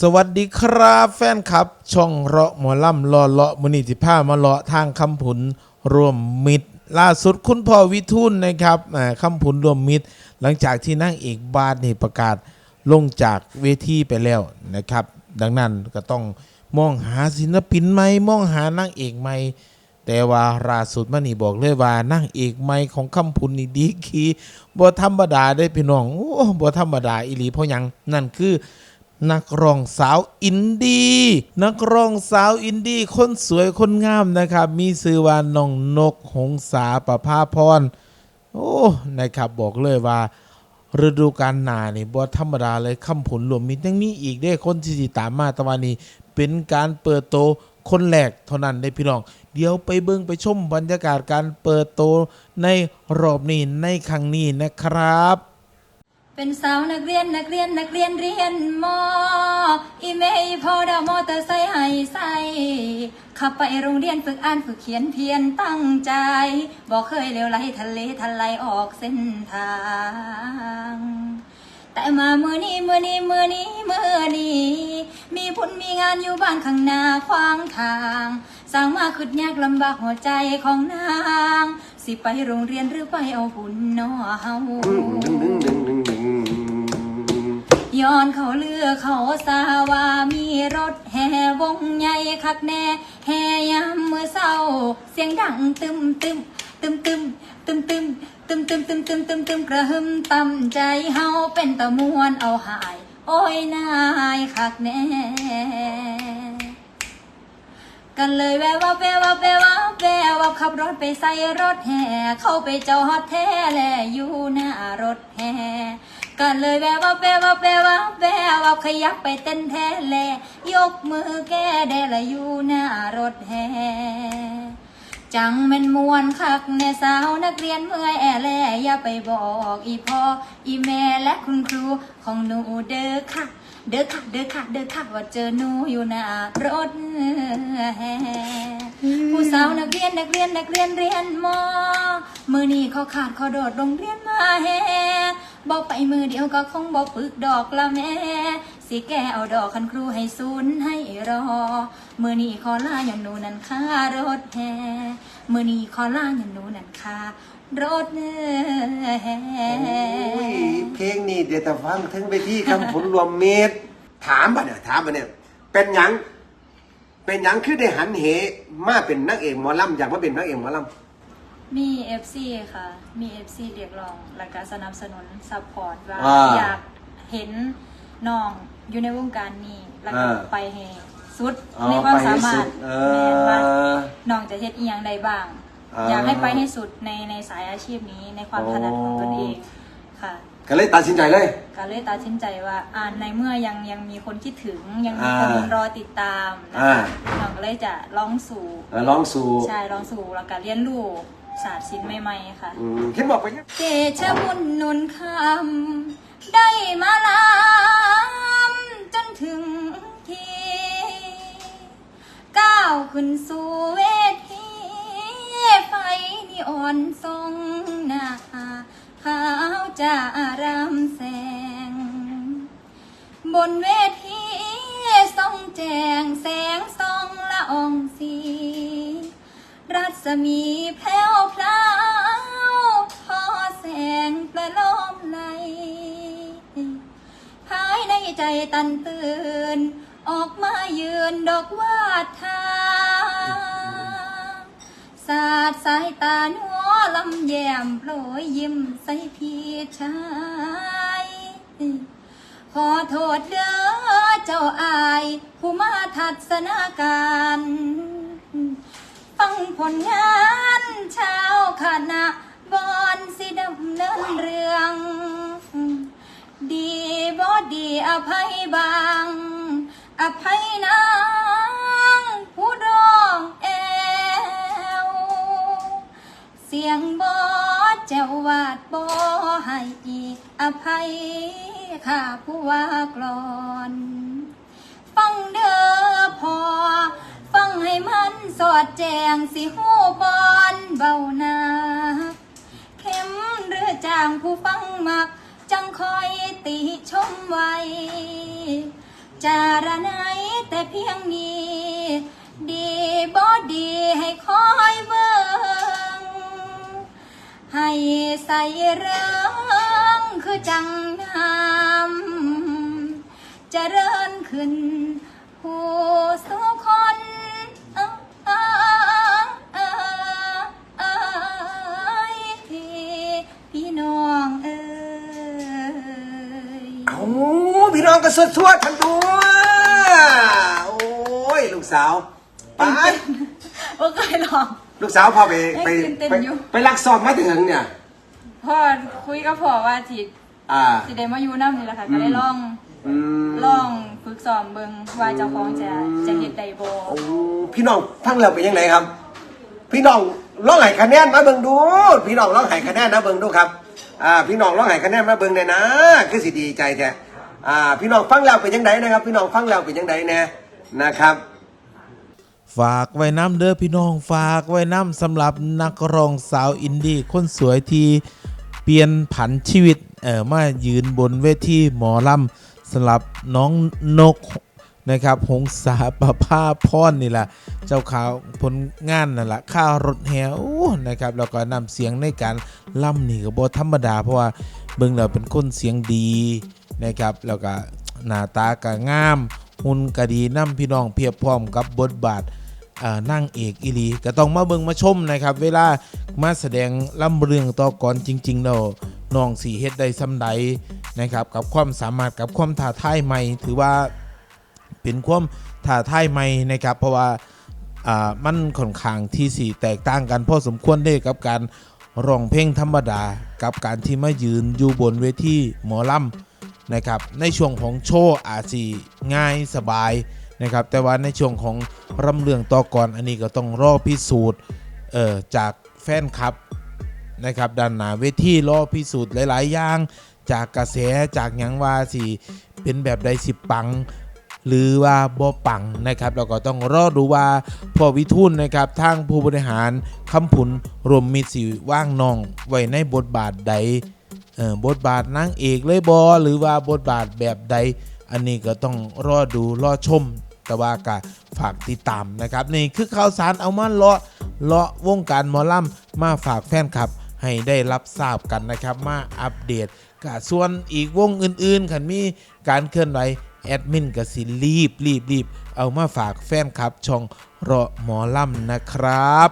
สวัสดีครับแฟนครับ ช่องเราะหมอล่ำรอเลาะมุนิติภามาเลาะทางคำผุนรวมมิตร ล่าสุดคุณพ่อวิทูลนะครับอ่าคำผุนรวมมิตร หลังจากที่นั่งเอกบาทนี่ประกาศลงจากเวทีไปแล้วนะครับ ดังนั้นก็ต้องมองหาศิลปินใหม่มองหานางเอกใหม่แต่ว่าล่าสุดมานี่บอกเลยว่านางเอกใหม่ของคำพุนนี่ดีคีบ่ธรรมดาได้พี่น้องโอ้บ่ธรรมดาอีหลีเพราะยังนั่นคือ นักร้องสาวอินดี้ นักร้องสาวอินดี้คนสวยคนงามนะครับ มีชื่อว่าน้องนกหงสาประภาพร โอ้ นะครับบอกเลยว่า ฤดูกาลหนานี่บ่ธรรมดาเลยคำผลรวมมิตรยังมีอีกได้คนที่สิตามมาตะวันนี้ เป็นการเปิดโตคนแรกเท่านั้นได้พี่น้อง เดี๋ยวไปเบิ่งไปชมบรรยากาศการเปิดโตในรอบนี้ในครั้งนี้นะครับ เป็นสาวนักเรียนนักเรียนนักเรียนเรียนมออีเมย์พอดาวมอเตอร์ไซค์ให้ใส่ขับไปโรงเรียนฝึกอ่านฝึกเขียนเพียรตั้งใจ บอกเคยเลวไหลทะเลทลายออกเส้นทาง แต่มาเมื่อนี้เมื่อนี้เมื่อนี้เมื่อนี้ มีผลมีงานอยู่บ้านข้างหน้าขวางทางสร้างมาขึ้นยากลำบากหัวใจของนาง สิไปโรงเรียนหรือไปเอาบุญนอเฮา ย้อนเขาเลือเขาสาวามีรถแห่วงใหญ่คักแน่แห่ยามมือเศร้า เสียงดังตึมตึมตึมตึมตึมตึมตึมตึมตึมตึมตึมตึมกระหึ่มตำใจเฮาเป็นตะมวนเอาหาย โอ้ยนายคักแน่กันเลยแวววับแวววับแวววับแวววับขับรถไปใส่รถแห่เข้าไปเจ้าฮอดแท้แลอยู่หน้ารถแห่กันเลยแวววับแวววับแวว วับแวววับขยับไปเต้นแท้แลยกมือแก้แดละอยู่หน้ารถแห่จังเป็นมวนคักแน่สาวนักเรียนเมื่อยแอแลอย่าไปบอกอีพ่ออีแม่และคุณครูของหนูเด้อค่ะ เด้อค่ะเด้อค่ะเด้อค่ะว่าเจอหนูอยู่หน้ารถแห่ผู้สาวนักเรียนนักเรียนนักเรียนเรียนมอมือนี้เขาขาดเขาโดดโรงเรียนมาแห่ บอกไปมือเดียวก็คงบอกปึกดอกละแม่ สิแกเอาดอกคันครูให้ศูนย์ให้รอ มือนี้ขอลาอย่าหนูนันค่ารถแห่มือนี้ขอลาอย่าหนูนันค่ารถแห่โอ้ยเพลงนี้เดี๋ยวแต่ฟังถึงไปที่คำผลรวมเมตร ถามบ่เนี่ยถามบ่เนี่ยเป็นยังเป็นยังคือได้หันเหมาเป็นนักเอกหมอลำอยากมาเป็นนักเอกหมอล มีเอฟซีค่ะ มีเอฟซีเรียกร้อง และก็สนับสนุนซัพพอร์ตว่าอ่าอยากเห็นน้องอยู่ในวงการนี้ แล้วก็อ่า ไปให้สุดอ๋อในความไปให้สามารสุถดเอแม่นว่าอ น้องจะเฮ็ดอีหยังใดบ้าง อ่า อยากให้ไปให้สุดในในสายอาชีพนี้ในความถนัดของตนเองค่ะ ก็เลยตัดสินใจเลย ก็เลยตัดสินใจว่าอ่านในเมื่อยังยังมีคนคิดถึงยังมีอ่าคนรอติดตามนะอ่า คะน้องก็เลยจะลองสู่ เออลองสู่ ใช่ลองสู่แล้วก็เรียนรู้ ศาสตร์ศิลป์ใหม่ๆค่ะ อืมคิดบอกไปยังเกชะบุญหนุนคำได้มาลำจนถึงทีก้าวขึ้นสู่เวทีไฟนิอ่อนทรงหน้าขาวจะอารามแสง บนเวทีส่องแจงแสงส่องละอองสี รัศมีแผ้วพลาวทอแสงประโลมไหลภายในใจตันตื่น ออกมายืนดอกวาดทางสาดสายตาหนัวลำแยมโปรยยิ้มใส่พี่ชายขอโทษเด้อเจ้าอาย ผู้มาทัศนาการ ฟังผลงานชาวคณะบอนสิดำเนินเรื่อง ดีบ่ดีอภัยบาง อภัยนางผู้ร้องแอว เสียงบอเจ้าวาดบอให้อีกอภัยข้าผู้ว่ากลอน ฟังเด้อพอ ให้มันสอดแจงสิหูบอนเบานาเข้มหรือจางผู้ฟังมัก จังคอยติชมไว้ จารณัยแต่เพียงนี้ ดีบอดีให้คอยเบิ่งให้ใส่เรื่องคือจังน้ำเริญขึ้น พี่น้องเอ้ยเอาพี่น้องก็สวดสวดทันตัวโอ้ยลูกสาวไปว่าเคยลอง ลูกสาวพอไปไปตื่นเต้นไปอยู่ไปลักสอบมาถึงเนี่ยพ่อคุยกับพ่อว่าสิอ่าสิได้มาอยู่น้ำนี่แหละค่ะก็ได้ลองอืมลองฝึกซ้อมเบิ่งว่าเจ้าของจะจะเฮ็ดได้บ่โอ้พี่น้องทั้งเราเป็นยังไงครับ พี่น้อง ร้องไห้คะแนนมาเบิ่งดู พี่น้องร้องไห้คะแนนนะเบิ่งดูครับอ่าพี่น้องร้องไห้คะแนนมาเบิ่งเนี่ยนะ คือสิดีใจแท้อ่าพี่น้องฟังแล้วเป็นยังไงนะครับ พี่น้องฟังแล้วเป็นยังไงแน่นะครับ ฝากไว้น้ำเด้อพี่น้องฝากไว้น้ำสำหรับนักร้องสาวอินดี้คนสวยที่เปลี่ยนผันชีวิตเออมายืนบนเวทีหมอลำสำหรับน้องนก นะครับหงสาประภาพรนี่แหละเจ้าขาวผลงานนั่นแหละข้ารถแห่โอ้นะครับแล้วก็นำเสียงในการล่ำนี่ก็บ่ธรรมดาเพราะว่าเบิ่งแล้วเป็นคนเสียงดีนะครับแล้วก็หน้าตาก็งามหุ่นก็ดีนำพี่น้องเพียบพร้อมกับบทบาทนั่งเอกอีลีก็ต้องมาเบิ่งมาชมนะครับ เวลามาแสดงล่ำเรื่องต่อก่อนจริงๆแล้วน้องสีเฮ็ดได้ซ้ำใดนะครับ กับความสามารถกับความท้าทายใหม่ ถือว่า เป็นความท้าทายใหม่นะครับเพราะว่ามันค่อนข้างที่สีแตกต่างกันพอสมควรได้กับการร้องเพลงธรรมดา กับการที่มายืนอยู่บนเวทีหมอลำนะครับในช่วงของโชว์อาจสิง่ายสบายนะครับแต่ว่าในช่วงของรำเรื่องต่อก่อนอันนี้ก็ต้องรอพิสูจน์เอ่อจากแฟนคลับนะครับด้านหน้าเวทีรอพิสูจน์หลาย ๆ อย่าง จากกระแสจากหยังว่าสิเป็นแบบใดสิปัง หรือว่าบ่ปังนะครับเราก็ต้องรอดูว่าพอวิทูลนะครับทางผู้บริหารคำผุนรวมมิตรสิว่างนองไว้ในบทบาทใดบทบาทนางเอกเลยบอหรือว่าบทบาทแบบใด อันนี้ก็ต้องรอดูรอชมแต่ว่าก็ฝากติดตามนะครับนี่คือข่าวสารเอามาเลาะเลาะวงการมอลำมาฝากแฟนคลับให้ได้รับทราบกันนะครับมาอัปเดตกะส่วนอีกวงอื่นๆขันมีการเคลื่อนไหว แอดมินก็สิรีบรีบรีบเอามาฝากแฟนคลับช่องรอหมอลำนะครับ